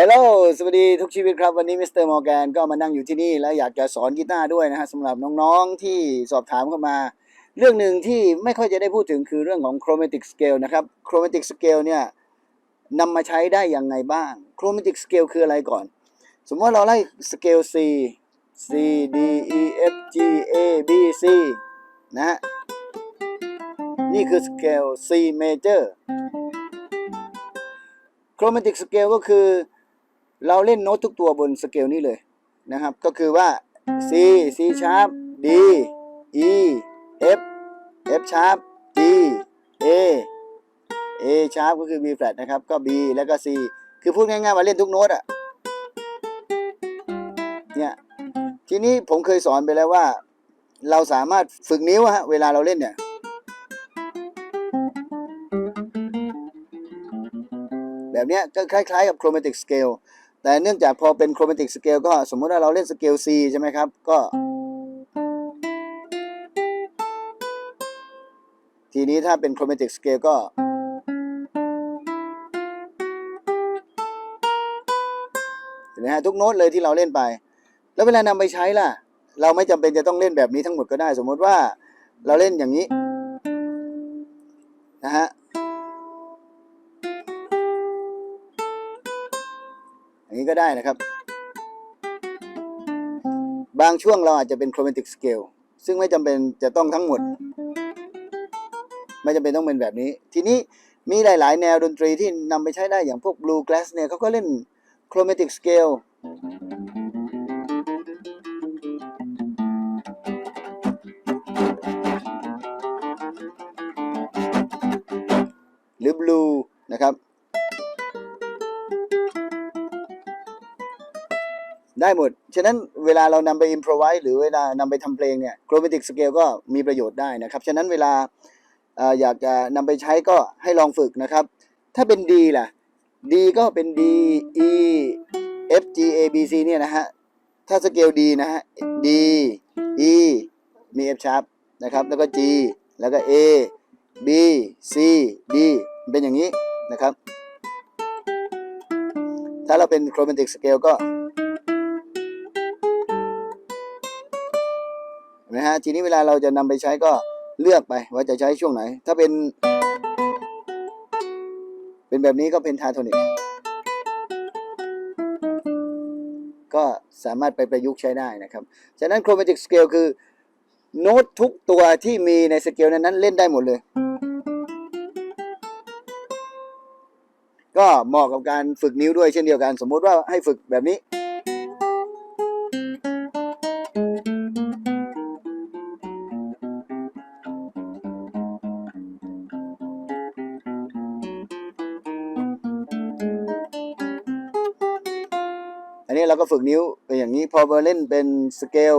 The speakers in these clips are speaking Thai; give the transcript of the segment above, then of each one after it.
ฮลโหลสวัสดีทุกชีวิตครับ วันนี้มิสเตอร์มอร์แกนก็มานั่งอยู่ที่นี่ แล้วอยากจะสอนกีตาร์ด้วยนะฮะสำหรับน้องๆที่สอบถามเข้ามา เรื่องหนึ่งที่ไม่ค่อยจะได้พูดถึงคือเรื่องของ chromatic scale นะครับ chromatic scale เนี่ยนำมาใช้ได้ยังไงบ้าง chromatic scale คืออะไรก่อน สมมติว่าเราไล่ scale C C D E F G A B C นะฮะนี่คือ scale C major chromatic scale ก็คือ เราเล่นโน้ตทุกตัวบนสเกลนี้เลยนะครับ ก็คือว่า C C sharp D E F F sharp G A A sharp ก็คือ B flat นะครับ ก็ B แล้วก็ C คือพูดง่ายๆว่าเล่นทุกโน้ตอะเนี่ยทีนี้ผมเคยสอนไปแล้วว่า เราสามารถฝึกนิ้วฮะเวลาเราเล่นเนี่ยแบบเนี้ยก็คล้ายๆกับ chromatic scale แต่เนื่องจากพอเป็น chromatic scale ก็สมมุติว่าเราเล่นสเกล C ใช่ไหมครับ ก็ ทีนี้ถ้าเป็น chromatic scale ก็ เห็นไหมฮะทุกโน้ตเลยที่เราเล่นไป แล้วเวลานำไปใช้ล่ะ เราไม่จำเป็นจะต้องเล่นแบบนี้ทั้งหมดก็ได้ สมมติว่าเราเล่นอย่างนี้นะฮะ อย่างนี้ก็ได้นะครับ บางช่วงเราอาจจะเป็น chromatic scale ซึ่งไม่จำเป็นจะต้องทั้งหมด ไม่จำเป็นต้องเป็นแบบนี้ ทีนี้มีหลาย ๆ แนวดนตรีที่นำไปใช้ได้อย่างพวก blue glass เนี่ยเขาก็เล่น chromatic scale หรือ blue นะครับ ได้หมด ฉะนั้นเวลาเรานำไป improvise หรือเวลานำไปทำเพลงเนี่ย chromatic scale ก็มีประโยชน์ได้นะครับ ฉะนั้นเวลาอยากจะนำไปใช้ก็ให้ลองฝึกนะครับ ถ้าเป็น D ล่ะ D ก็เป็น D E F G A B C เนี่ยนะฮะ ถ้าสเกล D นะฮะ D E มี F sharp นะครับ แล้วก็ G แล้วก็ A B C D เป็นอย่างนี้นะครับ ถ้าเราเป็น chromatic scale ก็ หมฮะทีนี้เวลาเราจะนำไปใช้ก็เลือกไปว่าจะใช้ช่วงไหน ถ้าเป็น เป็นแบบนี้ก็เป็นทาโทนิกก็สามารถไปประยุกต์ใช้ได้นะครับ ฉะนั้น chromatic scale คือโน้ตทุกตัวที่มีในสเกลนั้นๆเล่นได้หมดเลย ก็เหมาะกับการฝึกนิ้วด้วยเช่นเดียวกัน สมมุติว่าให้ฝึกแบบนี้ นนี้เราก็ฝึกนิ้วไปอย่างนี้พอมาเล่นเป็นสเกล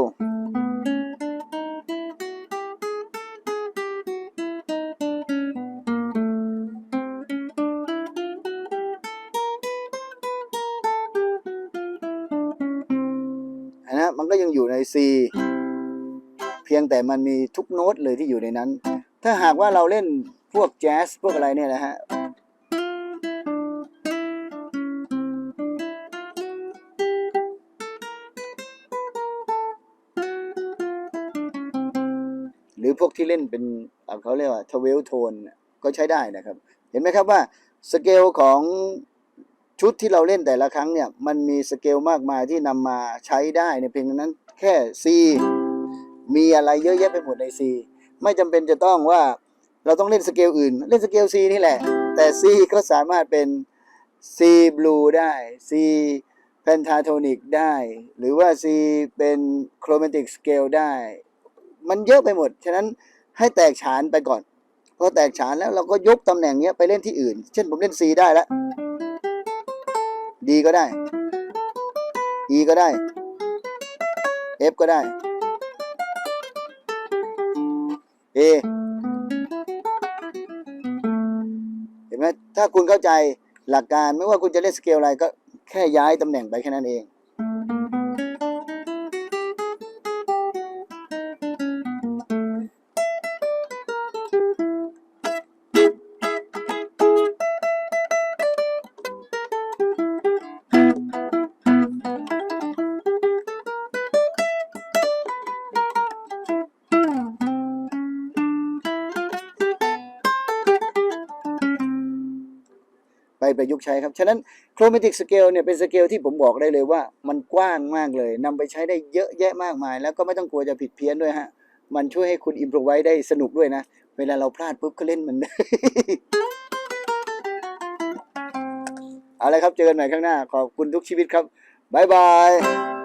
นะมันก็ยังอยู่ใน C เพียงแต่มันมีทุกโน้ตเลยที่อยู่ในนั้น ถ้าหากว่าเราเล่นพวกแจ๊สพวกอะไรเนี่ยนะฮะ พวกที่เล่นเป็นเขาเรียกว่าทเวลโทนก็ใช้ได้นะครับ เห็นไหมครับว่าสเกลของชุดที่เราเล่นแต่ละครั้งเนี่ยมันมีสเกลมากมายที่นำมาใช้ได้ในเพลงนั้นแค่ C มีอะไรเยอะแยะไปหมดใน C ไม่จำเป็นจะต้องว่าเราต้องเล่นสเกลอื่น เล่นสเกล C นี่แหละ แต่ C ก็สามารถเป็น C blue ได้ C pentatonic ได้ หรือว่า C เป็น chromatic scale ได้ มันเยอะไปหมด ฉะนั้นให้แตกฉานไปก่อน พอแตกฉานแล้วเราก็ยกตำแหน่งเนี้ยไปเล่นที่อื่น เช่นผมเล่น C ได้แล้ว D ก็ได้ E ก็ได้ F ก็ได้ A เห็นไหมถ้าคุณเข้าใจหลักการไม่ว่าคุณจะเล่นสเกลอะไรก็แค่ย้ายตำแหน่งไปแค่นั้นเอง ปประยุกต์ใช้ครับ ฉะนั้นโครเมติกสเกลเนี่ยเป็นสเกลที่ผมบอกได้เลยว่า มันกว้างมากเลยนำไปใช้ได้เยอะแยะมากมาย แล้วก็ไม่ต้องกลัวจะผิดเพี้ยนด้วยฮะ มันช่วยให้คุณอิมพรไว้ได้สนุกด้วยนะ เวลาเราพลาดปุ๊บก็เล่นมันเอาละครับเจอกันใหม่ข้างหน้า ขอบคุณทุกชีวิตครับบ๊ายบาย